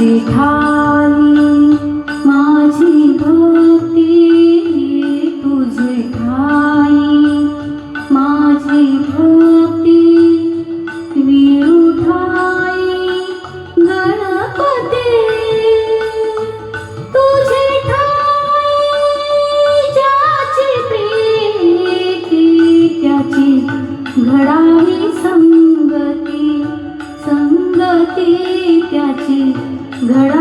지탄이 घडावी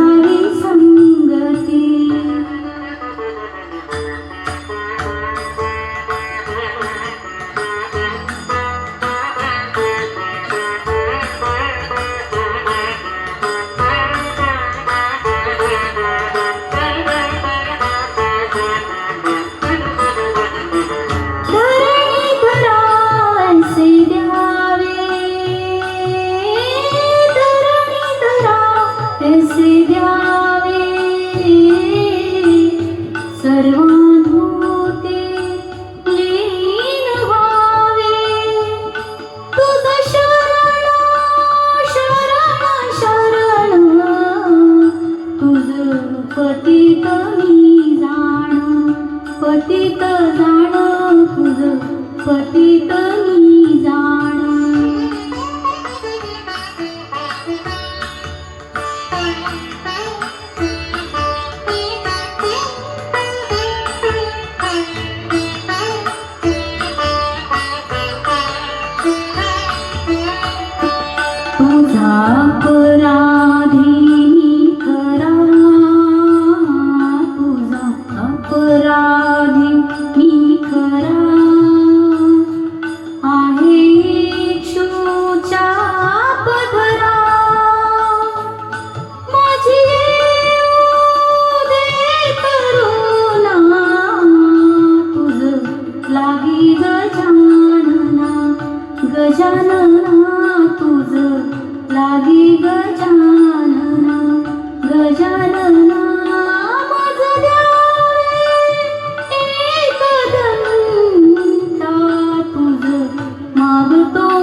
पतित मी जाण पतित जाण तुझ पतित untuk